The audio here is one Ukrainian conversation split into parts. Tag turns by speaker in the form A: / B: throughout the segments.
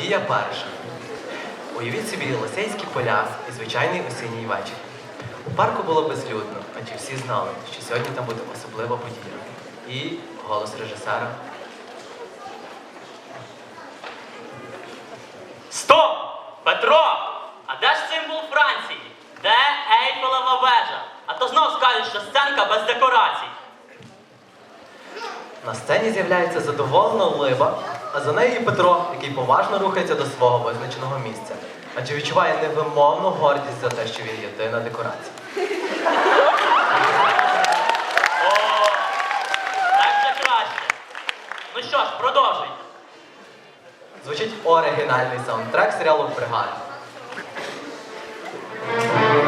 A: Дія перша. Уявіть собі лосейські поля і звичайний осінній вечір. У парку було безлюдно, адже всі знали, що сьогодні там буде особлива подія. І голос режисера.
B: Стоп! Петро! А де ж символ Франції? Де Ейфелева вежа? А то знов скажеш, що сценка без декорацій.
A: На сцені з'являється задоволена Либа, а за нею Петро, який поважно рухається до свого визначеного місця, адже відчуває невимовну гордість за те, що він єдина декорація.
B: О, так вже краще. Ну що ж, продовжуй.
A: Звучить оригінальний саундтрек серіалу Бригада.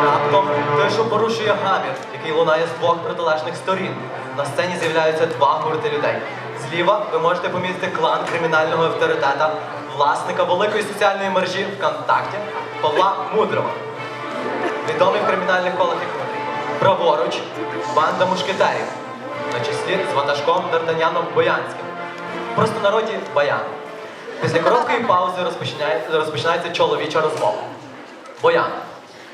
A: Раптом тишу порушує гамір, який лунає з двох протилежних сторін. На сцені з'являються два гурти людей. Зліва ви можете помітити клан кримінального авторитета, власника великої соціальної мережі ВКонтакті Павла Мудрого. Відомий в кримінальних колах як Мудрий. Праворуч банда мушкетерів, на числі з ватажком Д'Артаньяном Боянським. В простонароді Баян. Після короткої паузи розпочинає- розпочинається чоловіча розмова. Боян.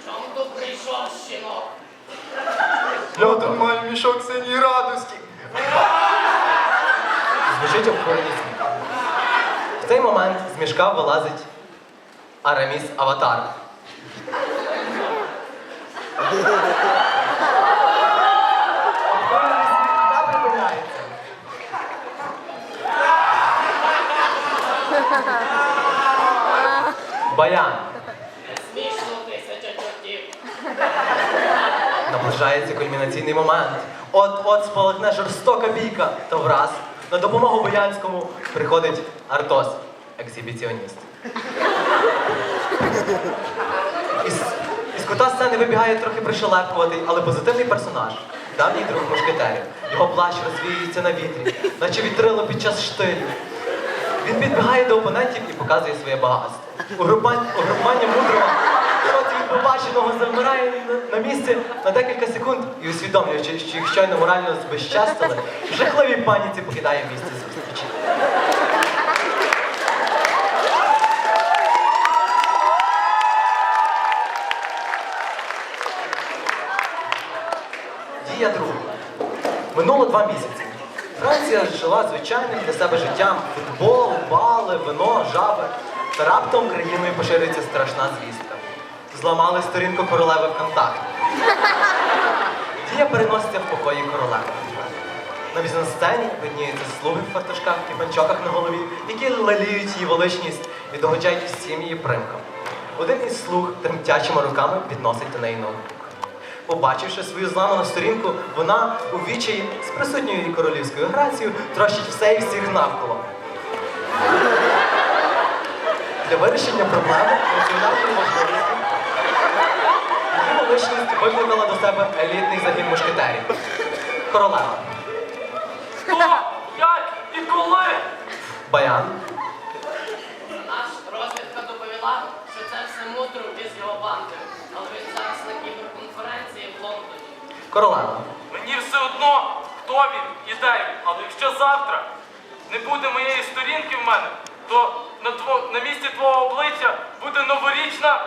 C: Чому тут прийшов щінок?
A: Я тут маю мішок синій радості. Звучить обхорені сміх. В цей момент з мішка вилазить Араміс Аватар. Обхорений сміх не. Баян.
C: Смішно тисяча.
A: Наближається кульмінаційний момент. От-от спалахне жорстока бійка. Та враз на допомогу Боянському приходить Артос, ексібіціоніст. Із, із кута сцени вибігає трохи пришелепкуватий, але позитивний персонаж. Давній друг мушкетерів. Його плащ розвіюється на вітрі, наче вітрило під час штилю. Він підбігає до опонентів і показує своє багатство. Угрупання, мудрого побаченого завмирає на, місці на декілька секунд і усвідомлюючи, що їх щойно морально збезчастили, в жахливій паніці покидає місце зустрічі. Дія друга. Минуло два місяці. Франція жила звичайним для себе життям. Футбол, бали, вино, жаби. Та раптом країною поширюється страшна звістка. Зламали сторінку королеви ВКонтакті. Дія переноситься в покої королеви. На бізнес-сцені видніються слуги в фартушках і панчоках на голові, які леліють її величність і догоджають всім її примкам. Один із слуг тремтячими руками підносить до неї ноутбук. Побачивши свою зламану сторінку, вона у відчаї з присутньою її королівською грацією трощить все і всіх навколо. Для вирішення проблеми національної можливості величність викликала до себе елітний загін мушкетерів. Королева.
B: Хто? Як і коли?
A: Баян.
C: Наш розвідка доповіла, що це все мудро із його банди. Але він зараз на кіберконференції в Лондоні.
A: Королева.
D: Мені все одно, хто він і де він. Але якщо завтра не буде моєї сторінки в мене, то на, тво, на місці твого обличчя буде новорічна.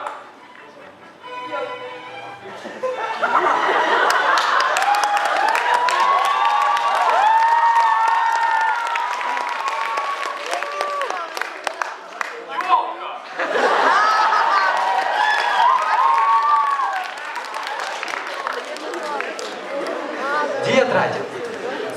A: Дія третя.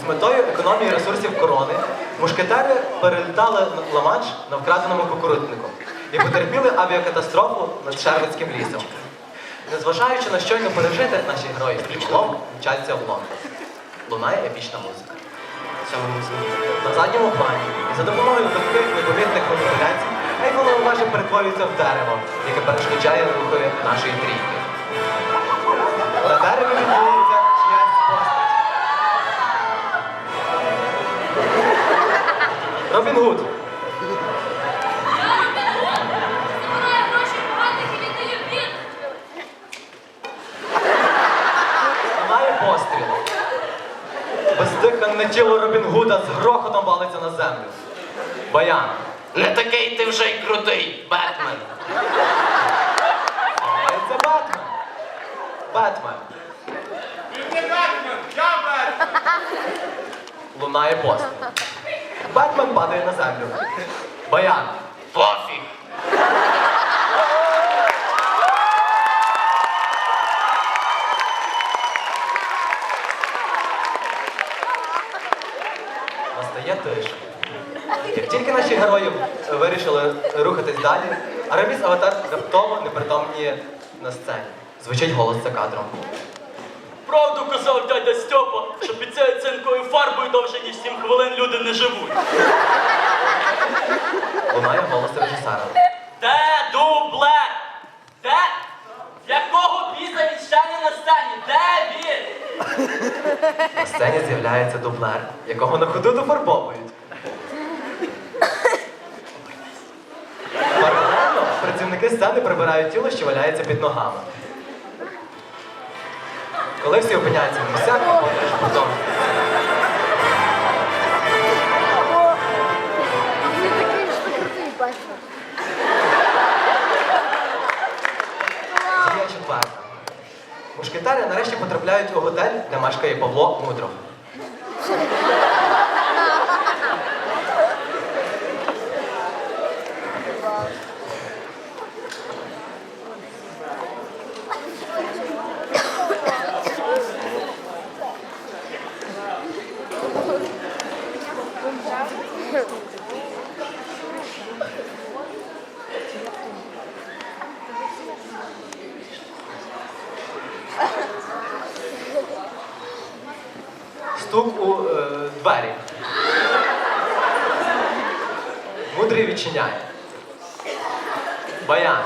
A: З метою економії ресурсів корони мушкетери перелітали Ла-Манш на вкраденому кукуруднику і потерпіли авіакатастрофу над Шервицьким лісом. Незважаючи на щойно пережити, наші герої стрічком мчаться в Лондон. Лунає епічна музика. На задньому плані і за допомогою легких непомітних маніпуляцій Ейфелева вежа перетворюється в дерево, яке перешкоджає рухові нашої трійки. На дереві відбувається Робін Гуд. Немає пострілу. Бездиханне тіло Робін Гуда з грохотом валиться на землю. Баян.
C: Не такий ти вже й крутий, Бетмен.
A: Це Бетмен. Бетмен.
D: Він не Бетмен, я Бетмен.
A: Лунає пост. Бетмен падає на землю. Баян.
C: Пофіг.
A: Настає тиша. Як тільки наші герої вирішили рухатись далі, Араміс Аватар раптово непритомніє на сцені. Звучить голос за кадром.
B: Правду казав дядя Стьопа, що під цією цинкою фарбою довше, ніж 7 хвилин люди не живуть.
A: Лунає голос режисера.
B: Де дублер? Де? Якого біса він ще не на сцені? Де він?
A: На сцені з'являється дублер, якого на ходу дофарбовують. Паралельно працівники сцени прибирають тіло, що валяється під ногами. Коли всі опиняються на місцях,
E: бачите.
A: Дія четверта. Мушкетари нарешті потрапляють у готель, де мешкає Павло Мудров. У е, двері. Мудрий відчиняє. Баян.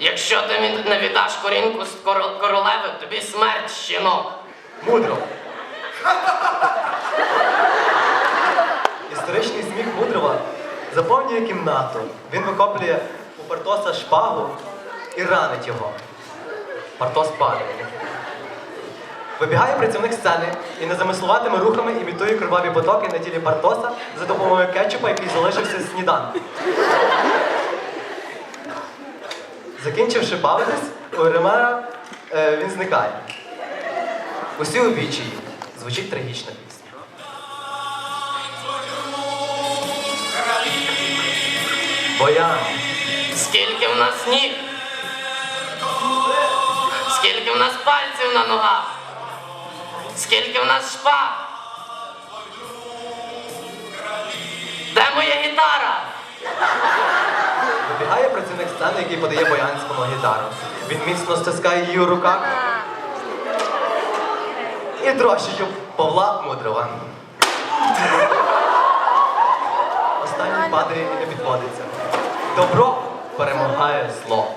C: Якщо ти не віддаш корінку з коро- королеви, тобі смерть, щінок.
A: Мудро. Історичний сміх Мудрова заповнює кімнату. Він викоплює у Партоса шпагу і ранить його. Партос падає. Вибігає працівник сцени і незамисловатими рухами імітує криваві потоки на тілі Партоса за допомогою кетчупа, який залишився з сніданку. Закінчивши бавитись, у Ремера е, він зникає. Усі у відчаї. Звучить трагічна пісня. Боян.
C: Скільки в нас ніг? Скільки в нас пальців на ногах? Скільки в нас шпаг? Де моя гітара?
A: Вибігає працівник сцени, який подає боянському гітару. Він міцно стискає її у руках і дрощить Павла Мудрова. Останній падає і не підводиться. Добро перемагає зло.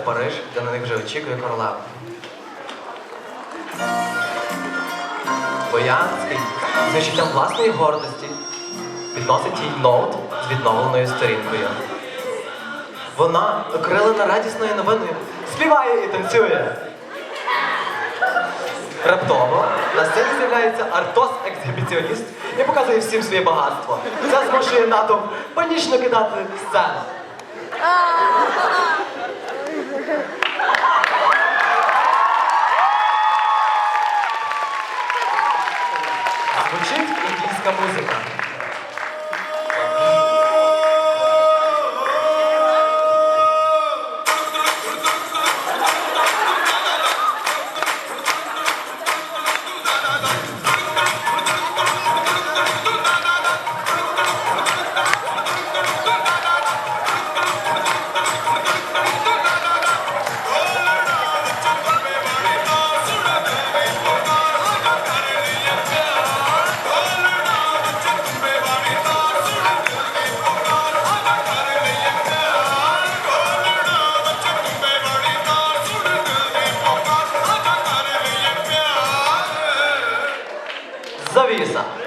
A: В Париж, де на них вже очікує королева. Боянський з відчуттям власної гордості підносить їй ноут з відновленою сторінкою. Вона, окрилена радісною новиною, співає і танцює. Раптово на сцені з'являється Артос-ексгібіціоніст і показує всім своє багатство. Це змушує натовп панічно кидати сцену. música, música. 되겠어.